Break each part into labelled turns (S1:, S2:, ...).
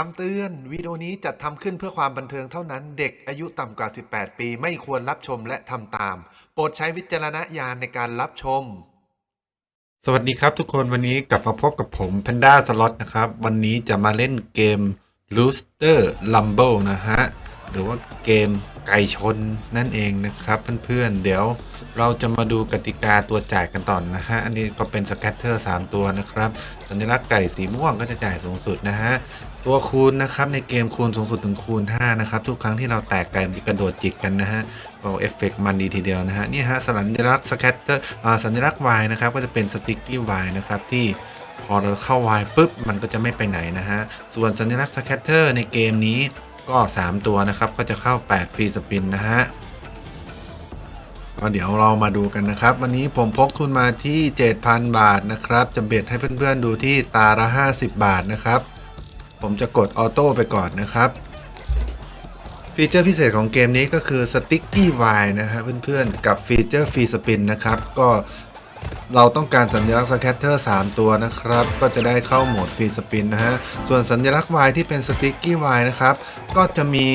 S1: คำเตือนวิดีโอนี้จัดทำขึ้นเพื่อความบันเทิงเท่านั้น เด็กอายุต่ำกว่า 18 ปี ไม่ควรรับชมและทำตาม โปรดใช้วิจารณญาณในการรับชม สวัสดีครับทุกคนวันนี้กลับมาพบกับผม Panda Slot นะครับ วันนี้จะมาเล่นเกม Rooster Rumble นะฮะ หรือว่าเกมไก่ชนนั่นเองนะครับเพื่อนๆ เดี๋ยวเราจะมาดูกติกาตัวจ่ายกันต่อนนะฮะ อันนี้ก็เป็นสแกตเตอร์3ตัวนะครับ สัญลักษณ์ไก่สีม่วงก็จะจ่ายสูงสุดนะฮะ ตัวคูณนะครับในเกมคูณสูงสุดถึงคูณ5นะครับ ทุกครั้งที่เราแตกไก่มันจะกระโดดจิกกันนะฮะโอ้เอฟเฟกต์มันดีทีเดียวนะฮะ นี่ฮะสัญลักษณ์สแกตเตอร์อ่าสัญลักษณ์ Y นะครับก็จะเป็นสติ๊กกี้ Y นะครับที่พอเราเข้า Y ปุ๊บมันก็จะไม่ไปไหนนะฮะ ส่วนสัญลักษณ์สแคตเตอร์ในเกมนี้ ก็ 3 ตัวนะครับก็จะเข้า 8 ฟรีสปินนะฮะก็เดี๋ยวเรามาดูกันนะครับ วันนี้ผมพกทุนมาที่ 7,000 บาทนะครับ จะเบ็ดให้เพื่อนๆดูที่ตาละ 50 บาทนะครับ ผมจะกดออโต้ไปก่อนนะครับฟีเจอร์พิเศษของเกมนี้ก็คือ Sticky Y นะฮะเพื่อนๆ กับฟีเจอร์ฟรีสปินนะครับ ก็ เราต้องการสัญลักษณ์สแคตเตอร์3ตัวนะครับ ก็จะได้เข้าโหมดฟรีสปินนะฮะ ส่วนสัญลักษณ์ Y ที่เป็น Sticky Y นะครับ ก็จะมี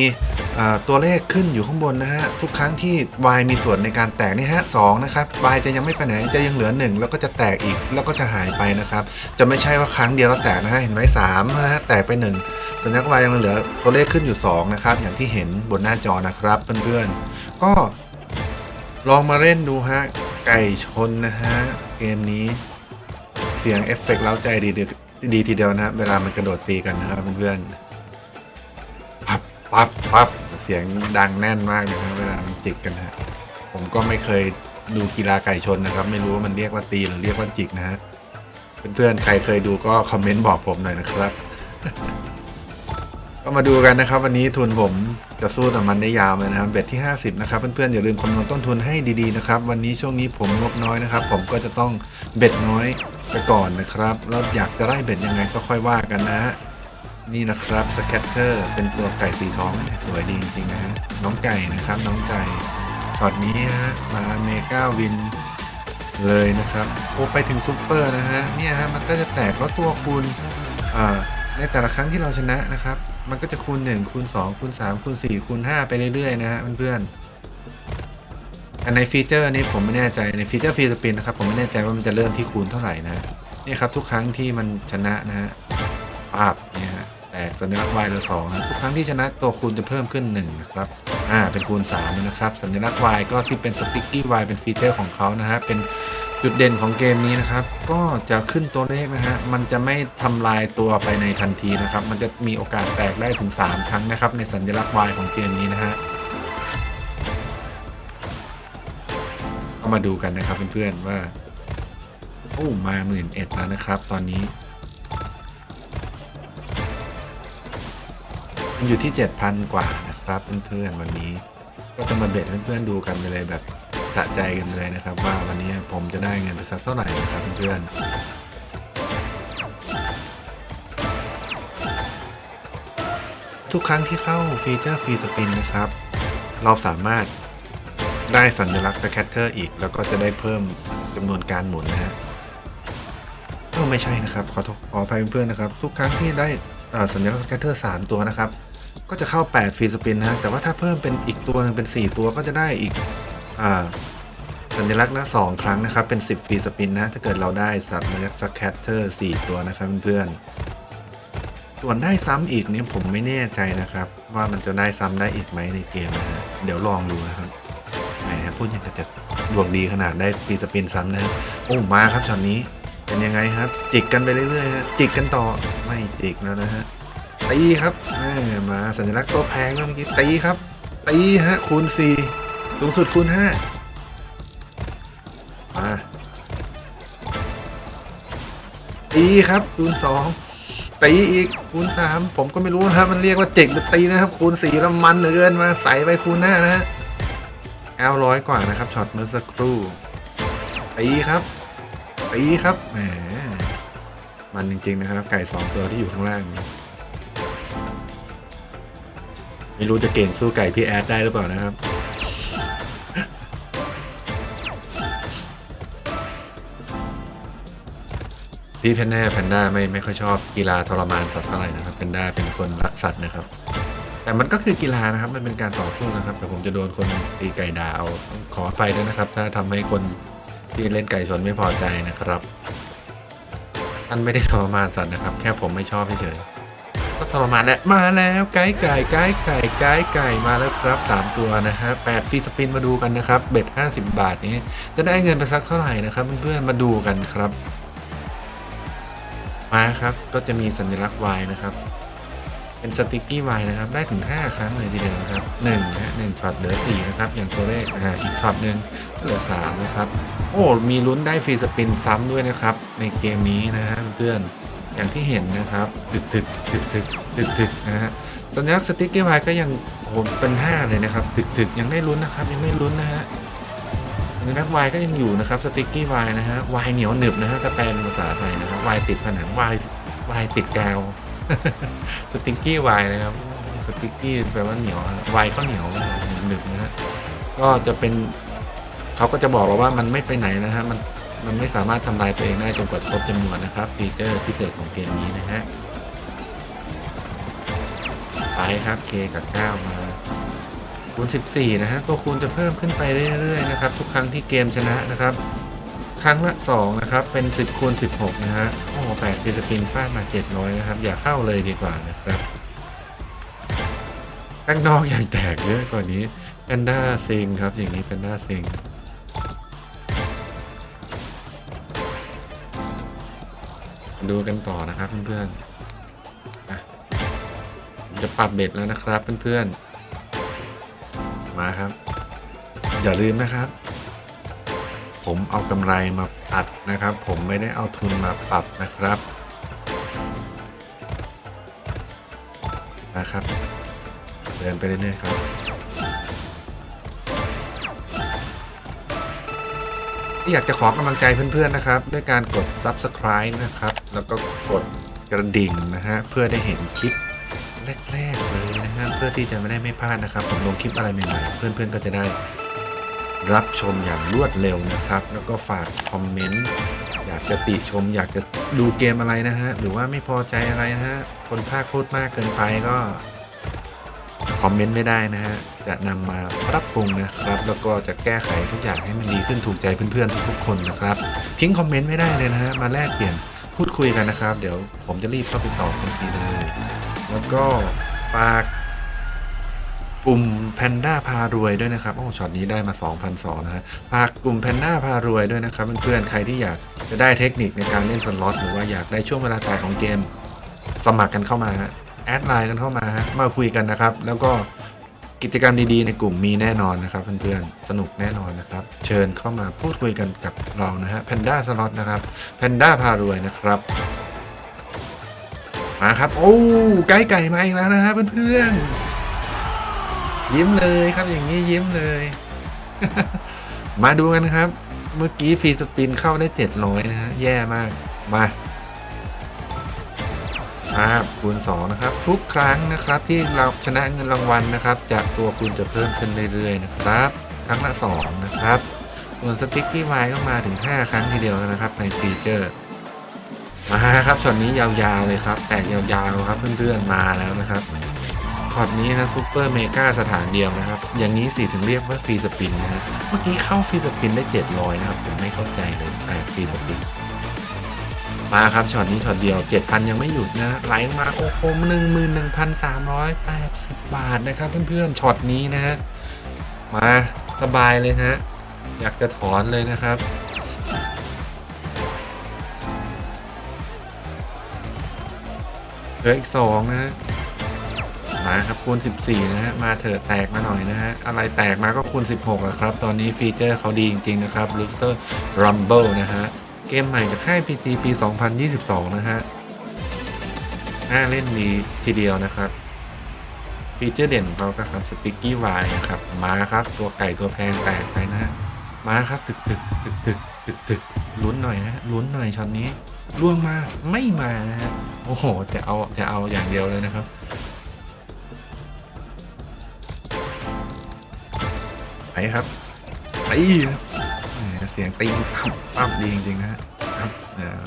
S1: ตัวเลขขึ้นอยู่ข้างบนนะฮะ ทุกครั้งที่ Y มีส่วนในการแตกนี่ฮะสองนะครับ Y จะยังไม่ไปไหนจะยังเหลือ 1 แล้วก็จะแตกอีกแล้วก็จะหายไปนะครับ จะไม่ใช่ว่าครั้งเดียวแล้วแตกนะฮะ เห็นไหมสามนะฮะ แตกไป 1 สัญลักษณ์ Y ยังเหลือตัวเลขขึ้นอยู่2นะครับ อย่างที่เห็นบนหน้าจอนะครับเพื่อนๆ ก็ ลองมาเล่นดูฮะ ไก่ชนนะฮะ เกมนี้เสียงเอฟเฟกต์เล้าใจดีดีดีทีเดียวนะฮะเวลามันกระโดดตีกันนะครับเพื่อนๆปั๊บปั๊บปั๊บเสียงดังแน่นมากเลยนะเวลามันจิกกันฮะผมก็ไม่เคยดูกีฬาไก่ชนนะครับ ไม่รู้ว่ามันเรียกว่าตีหรือเรียกว่าจิกนะฮะเพื่อนๆใครเคยดูก็คอมเมนต์บอกผมหน่อยนะครับ ก็มาดูกันนะครับ วันนี้ทุนผมจะสู้กับมันได้ยาวเลยนะครับเบ็ดที่ 50 นะครับ เพื่อนๆอย่าลืมคำนวณต้นทุนให้ดีๆนะครับ วันนี้ช่วงนี้ผมงบน้อยนะครับ ผมก็จะต้องเบ็ดน้อยไปก่อนนะครับแล้วอยากจะได้เบ็ดยังไงก็ค่อยว่ากันนะฮะนี่นะครับสแคตเตอร์เป็นตัวไก่สีทองสวยดีจริงๆนะฮะน้องไก่นะครับ น้องไก่ช็อตนี้ฮะมาเมกาวินเลยนะครับโอ้ไปถึงซุปเปอร์นะฮะเนี่ยฮะมันก็จะแตกแล้วตัวคูณอ่าในแต่ละครั้งที่เราชนะนะครับ มันก็จะคูณ1คูณ2คูณ3คูณ4คูณ5ไปเรื่อยๆนะฮะเพื่อนๆอันในฟีเจอร์นี้ผมไม่แน่ใจในฟีเจอร์ฟรีสปินนะครับผมไม่แน่ใจว่ามันจะเริ่มที่คูณเท่าไหร่นะนี่ครับทุกครั้งที่มันชนะนะฮะปาบเนี่ยฮะแตกสัญลักษณ์ Y ละ2นะทุกครั้งที่ชนะตัวคูณจะเพิ่มขึ้น1นะครับอ่าเป็นคูณ3นะครับสัญลักษณ์ Y ก็ที่เป็น Sticky Y เป็นฟีเจอร์ของเขานะฮะเป็น จุดเด่นของเกมนี้นะครับ ก็จะขึ้นตัวเลขนะฮะ มันจะไม่ทำลายตัวไปในทันทีนะครับ มันจะมีโอกาสแตกได้ถึง 3 ครั้งนะครับ ในสัญลักษณ์ Y ของเกมนี้นะฮะก็มาดูกันนะครับเพื่อนๆว่าโอ้มาหมื่นเอ็ดแล้วนะครับ ตอนนี้มันอยู่ที่ 7,000 กว่านะครับเพื่อนๆวันนี้ ก็จะมาเบ็ดเพื่อนๆดูกันไปเลยแบบ สะใจกันเลยนะครับ ว่าวันนี้ผมจะได้เงินไปสักเท่าไหร่นะครับเพื่อนๆทุกครั้งที่เข้าฟีเจอร์ฟรีสปินนะครับ เราสามารถได้สัญลักษณ์สแคตเตอร์อีก แล้วก็จะได้เพิ่มจำนวนการหมุนนะฮะก็ไม่ใช่นะครับ ขอขออภัยเพื่อนๆนะครับ ทุกครั้งที่ได้สัญลักษณ์สแกตเตอร์3ตัวนะครับ ก็จะเข้า 8 ฟรีสปินนะฮะแต่ว่าถ้าเพิ่มเป็นอีกตัวหนึงเป็น 4 ตัวก็จะได้อีก สัญลักษณ์ละ2ครั้งนะครับ เป็น 10ฟรีสปินนะ ถ้าเกิดเราได้สัญลักษณ์สแกตเตอร์4ตัวนะครับเพื่อนๆส่วนได้ซ้ำอีกเนี่ยผมไม่แน่ใจนะครับ ว่ามันจะได้ซ้ำได้อีกไหมในเกมนะเดี๋ยวลองดูนะครับแหมพูดย่างกับจะดวงดีขนาดได้ฟรีสปินซ้ำนะฮะโอ้มาครับช็อตนี้เป็นยังไงครับ จิกกันไปเรื่อยๆฮะจิกกันต่อไม่จิกแล้วนะฮะตีครับมาสัญลักษณ์ตัวแพงเมื่อกี้ตีครับตีฮะคูณ4 สูงสุดคูณ5มาตีครับคูณ2ตีอีกคูณ3ผมก็ไม่รู้นะครับมันเรียกว่าเจิกหรือตีนะครับ คูณ4แล้วมันเหลือเกินมาใส่ไปคูณ5นะฮะ900กว่านะครับช็อตเมื่อสักครู่ตีครับตีครับแหมมันจริง ๆ นะครับ ไก่สองตัวที่อยู่ข้างล่างนี้ไม่รู้จะเก่งสู้ไก่พี่แอดได้หรือเปล่านะครับ พี่แพนด้าแพนด้าไม่ไม่ค่อยชอบกีฬาทรมานสัตว์เท่าไหร่นะครับแพนด้าเป็นคนรักสัตว์นะครับ แต่มันก็คือกีฬานะครับมันเป็นการต่อสู้นะครับแต่ผมจะโดนคนตีไก่ดาวขอไปด้วยนะครับ ถ้าทำให้คนที่เล่นไก่ชนไม่พอใจนะครับท่านไม่ได้ทรมานสัตว์นะครับ แค่ผมไม่ชอบเฉยก็ทรมานแหละมาแล้วไก่ไก่ไก่ไก่ไก่ไก่มาแล้วครับสามตัวนะฮะแปดฟรีสปินมาดูกันนะครับเบ็ดห้าสิบบาทนี้ จะได้เงินไปสักเท่าไหร่นะครับเพื่อนๆมาดูกันครับ มาครับก็จะมีสัญลักษณ์ Y นะครับ เป็นสติกกี้ Y นะครับ ได้ถึง 5 ครั้งเลยทีเดียวนะครับ1นะ1ช็อตเหลือ 4 นะครับ อย่างตัวเลขอ่าอีกช็อตหนึ่งก็เหลือ 3 นะครับ โอ้มีลุ้นได้ฟรีสปินซ้ำด้วยนะครับ ในเกมนี้นะฮะเพื่อนอย่างที่เห็นนะครับตึกตึกตึกตึกตึกตึกนะฮะสัญลักษณ์สติกกี้ Y ก็ยังโอ้โหเป็น 5 เลยนะครับ ตึกตึกยังได้ลุ้นนะครับ ยังได้ลุ้นนะฮะ สัญลักวายก็ยังอยู่นะครับสติ๊กกี้วายนะฮะวายเหนียวหนึบนะฮะถ้าแปลเป็นภาษาไทยนะครับวายติดผนังวายวายติดกาวสติ๊กกี้วายนะครับสติ๊กกี้แปลว่าเหนียววายก็เหนียวหนึบนะฮะก็จะเป็นเขาก็จะบอกเราว่ามันไม่ไปไหนนะฮะมันมันไม่สามารถทำลายตัวเองได้จนกว่าครบจำนวนนะครับ ฟีเจอร์พิเศษของเกมนี้นะฮะไปครับเคกับ9มา คูณ14 นะฮะ ตัวคูณจะเพิ่มขึ้นไปเรื่อยๆนะครับ ทุกครั้งที่เกมชนะนะครับ ครั้งละ 2 นะครับ เป็น 10คูณ16 นะฮะโอ้โห8ฟิลิปปินส์ฟาดมา 700 นะครับ อย่าเข้าเลยดีกว่านะครับข้างนอกอย่างแตกเยอะกว่านี้แพนด้าเซ็งครับ อย่างนี้แพนด้าเซ็งดูกันต่อนะครับเพื่อนๆจะปรับเบ็ดแล้วนะครับเพื่อนๆ มาครับ อย่าลืมนะครับ ผมเอากำไรมาปัดนะครับ ผมไม่ได้เอาทุนมาปรับนะครับนะครับเดินไปเรื่อยๆครับ อยากจะขอกำลังใจเพื่อนๆนะครับ ด้วยการกด Subscribe นะครับ แล้วก็กดกระดิ่งนะฮะ เพื่อได้เห็นคลิป แรกๆเลยนะฮะเพื่อที่จะไม่ได้ไม่พลาดนะครับผมลงคลิปอะไรใหม่ๆเพื่อนๆก็จะได้รับชมอย่างรวดเร็วนะครับ แล้วก็ฝากคอมเมนต์อยากจะติชม อยากจะดูเกมอะไรนะฮะหรือว่าไม่พอใจอะไรนะฮะคนภาคพูดมากเกินไปก็คอมเมนต์ไม่ได้นะฮะจะนำมาปรับปรุงนะครับ แล้วก็จะแก้ไขทุกอย่างให้มันดีขึ้นถูกใจเพื่อนๆทุกๆคนนะครับทิ้งคอมเมนต์ไม่ได้เลยนะฮะมาแลกเปลี่ยนพูดคุยกันนะครับ เดี๋ยวผมจะรีบเข้าไปตอบทันทีเลย แล้วก็ฝากกลุ่มแพนด้าพารวยด้วยนะครับโอ้ช็อตนี้ได้มา 2,200นะฮะฝากกลุ่มแพนด้าพารวยด้วยนะครับเพื่อนๆใครที่อยากจะได้เทคนิคในการเล่นสล็อตหรือว่าอยากได้ช่วงเวลาตายของเกม สมัครกันเข้ามาฮะแอดไลน์กันเข้ามาฮะมาคุยกันนะครับ แล้วก็กิจกรรมดีๆในกลุ่มมีแน่นอนนะครับเพื่อนๆ สนุกแน่นอนนะครับ เชิญเข้ามาพูดคุยกันกับเรานะฮะแพนด้าสล็อตนะครับแพนด้าพารวยนะครับ มาครับ โอ้ไก่ไก่มาอีกแล้วนะฮะเพื่อนๆยิ้มเลยครับอย่างนี้ยิ้มเลย มาดูกันครับ เมื่อกี้ฟรีสปินเข้าได้ 700 นะฮะ แย่มาก มาครับคูณ2นะครับ ทุกครั้งนะครับที่เราชนะเงินรางวัลนะครับ จากตัวคุณจะเพิ่มขึ้นเรื่อยๆนะครับ ครั้งละ 2 นะครับ ส่วนสติ๊กกี้ไวก็มาถึง 5 ครั้งทีเดียวนะครับในฟีเจอร์ มาครับช็อตนี้ยาวๆเลยครับ แตกยาวๆครับเพื่อนๆมาแล้วนะครับช็อตนี้นะซูเปอร์เมกาสถานเดียวนะครับ อย่างนี้สิถึงเรียกว่าฟรีสปินนะฮะเมื่อกี้เข้าฟรีสปินได้ 700 นะครับ ผมไม่เข้าใจเลยแต่ฟรีสปินมาครับช็อตนี้ช็อตเดียว 7,000 ยังไม่หยุดนะไหลมาโอ้โหหนึ่งหมื่นหนึ่งพันสามร้อยแปดสิบบาทนะครับเพื่อนๆช็อตนี้นะฮะมาสบายเลยฮะอยากจะถอนเลยนะครับ เหลืออีกสองนะฮะมาครับคูณ 14 นะฮะ มาเถอะแตกมาหน่อยนะฮะ อะไรแตกมาก็คูณ 16อะครับ ตอนนี้ฟีเจอร์เขาดีจริง ๆ นะครับ Rooster Rumble นะฮะ เกมใหม่จากค่าย PT ปี 2022 นะฮะ น่าเล่นดีทีเดียวนะครับ ฟีเจอร์เด่นของเขาก็ครับ Sticky Y นะครับ มาครับตัวไก่ตัวแพงแตกไปนะฮะ มาครับตึกตึกตึกตึกตึกตึกลุ้นหน่อยฮะลุ้นหน่อยช็อตนี้ ล่วงมาไม่มานะฮะโอ้โหจะเอาจะเอาอย่างเดียวเลยนะครับไปครับตีครับเสียงตีปั๊มปั๊มดีจริงๆนะฮะครับเอ่อ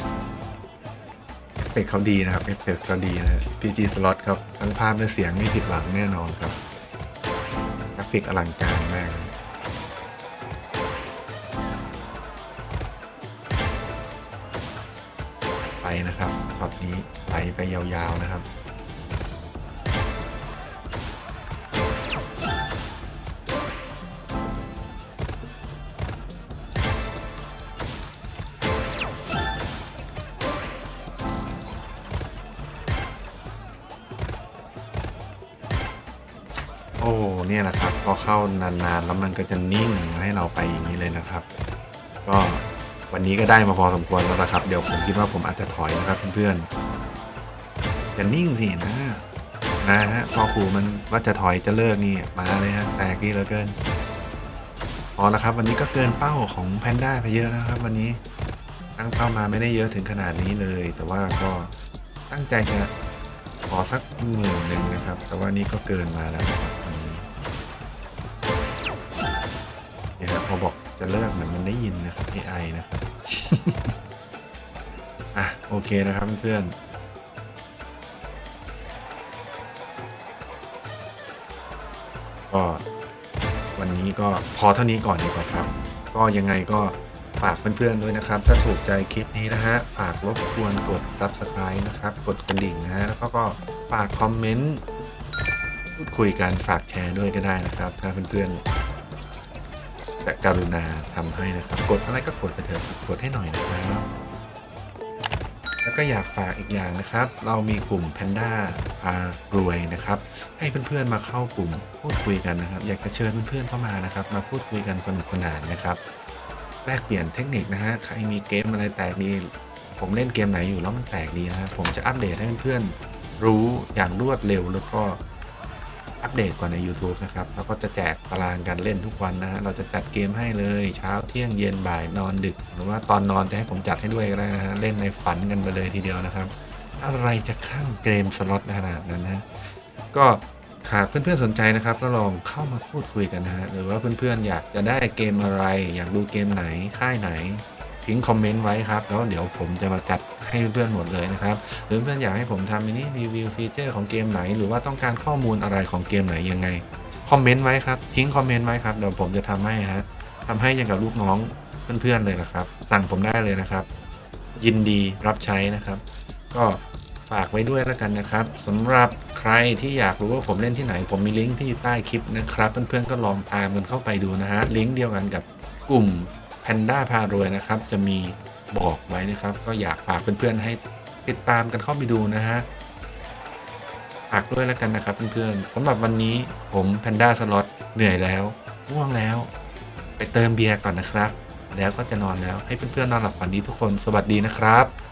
S1: ฟกเขาดีนะครับเอฟเฟกเขาดีนะ PG Slot ครับทั้งภาพและเสียงไม่ผิดหวังแน่นอนครับกราฟิกอลังการ นี้ไปไปยาวๆนะครับโอ้เนี่ยแหละครับ พอเข้านานๆ แล้วมันก็จะนิ่งให้เราไปอย่างนี้เลยนะครับ วันนี้ก็ได้มาพอสมควรแล้วนะครับ เดี๋ยวผมคิดว่าผมอาจจะถอยนะครับเพื่อนๆอย่านิ่งสินะนะฮะพอครูมันว่าจะถอยจะเลิกนี่มาเลยฮะแตกนี่เหลือเกินพอแล้วครับ วันนี้ก็เกินเป้าของแพนด้าไปเยอะแล้วครับ วันนี้ตั้งเป้ามาไม่ได้เยอะถึงขนาดนี้เลย แต่ว่าก็ตั้งใจจะขอสักหมื่นหนึ่งนะครับ แต่ว่านี่ก็เกินมาแล้วนะครับวันนี้เนี่ยครับพอบอก จะเลิกเหมือนมันได้ยินนะครับ AI นะครับ อะ โอเคนะครับเพื่อนๆก็วันนี้ก็พอเท่านี้ก่อนดีกว่าครับ ก็ยังไงก็ฝากเพื่อนๆด้วยนะครับ ถ้าถูกใจคลิปนี้นะฮะ ฝากรบกวนกด Subscribe นะครับ กดกระดิ่งนะฮะ แล้วก็ก็ฝากคอมเมนต์พูดคุยกันฝากแชร์ด้วยก็ได้นะครับ ถ้าเพื่อนๆ แต่กรุณาทำให้นะครับ กดอะไรก็กดไปเถอะกดให้หน่อยนะครับ แล้วก็อยากฝากอีกอย่างนะครับ เรามีกลุ่ม Panda พารวยนะครับ ให้เพื่อนๆมาเข้ากลุ่มพูดคุยกันนะครับ อยากจะเชิญเพื่อนๆเข้ามานะครับ มาพูดคุยกันสนุกสนานนะครับแลกเปลี่ยนเทคนิคนะฮะใครมีเกมอะไรแตกดีผมเล่นเกมไหนอยู่แล้วมันแปลกดีนะฮะผมจะอัปเดตให้เพื่อนๆรู้อย่างรวดเร็วแล้วก็ เดตกว่าใน YouTube นะครับแล้วก็จะแจกตารางการเล่นทุกวันนะฮะเราจะจัดเกมให้เลยเช้าเที่ยงเย็นบ่ายนอนดึก หรือว่าตอนนอนจะให้ผมจัดให้ด้วยก็ได้นะฮะเล่นในฝันกันไปเลยทีเดียวนะครับอะไรจะข้างเกมสล็อตขนาดนั้นนะก็หากเพื่อนๆสนใจนะครับก็ลองเข้ามาพูดคุยกันนะฮะหรือว่าเพื่อนๆอยากจะได้เกมอะไร อยากดูเกมไหนค่ายไหน ทิ้งคอมเมนต์ไว้ครับ แล้วเดี๋ยวผมจะมาจัดให้เพื่อนๆหมดเลยนะครับ หรือเพื่อนอยากให้ผมทำมินิรีวิวฟีเจอร์ของเกมไหน หรือว่าต้องการข้อมูลอะไรของเกมไหนยังไง คอมเมนต์ไว้ครับ ทิ้งคอมเมนต์ไว้ครับ เดี๋ยวผมจะทำให้ฮะทำให้ย่างกับลูกน้องเพื่อนๆเลยนะครับ สั่งผมได้เลยนะครับ ยินดีรับใช้นะครับ ก็ฝากไว้ด้วยแล้วกันนะครับสำหรับใครที่อยากรู้ว่าผมเล่นที่ไหน ผมมีลิงก์ที่อยู่ใต้คลิปนะครับ เพื่อนๆก็ลองตามกันเข้าไปดูนะฮะลิงก์เดียวกันกับกลุ่ม แพนด้าพารวยนะครับ จะมีบอกไว้นะครับ ก็อยากฝากเพื่อนๆให้ติดตามกันเข้าไปดูนะฮะฝากด้วยแล้วกันนะครับเพื่อนๆสำหรับวันนี้ผมแพนด้าสล็อตเหนื่อยแล้วง่วงแล้ว ไปเติมเบียร์ก่อนนะครับ แล้วก็จะนอนแล้วให้เพื่อนๆนอนหลับฝันดีทุกคนสวัสดีนะครับ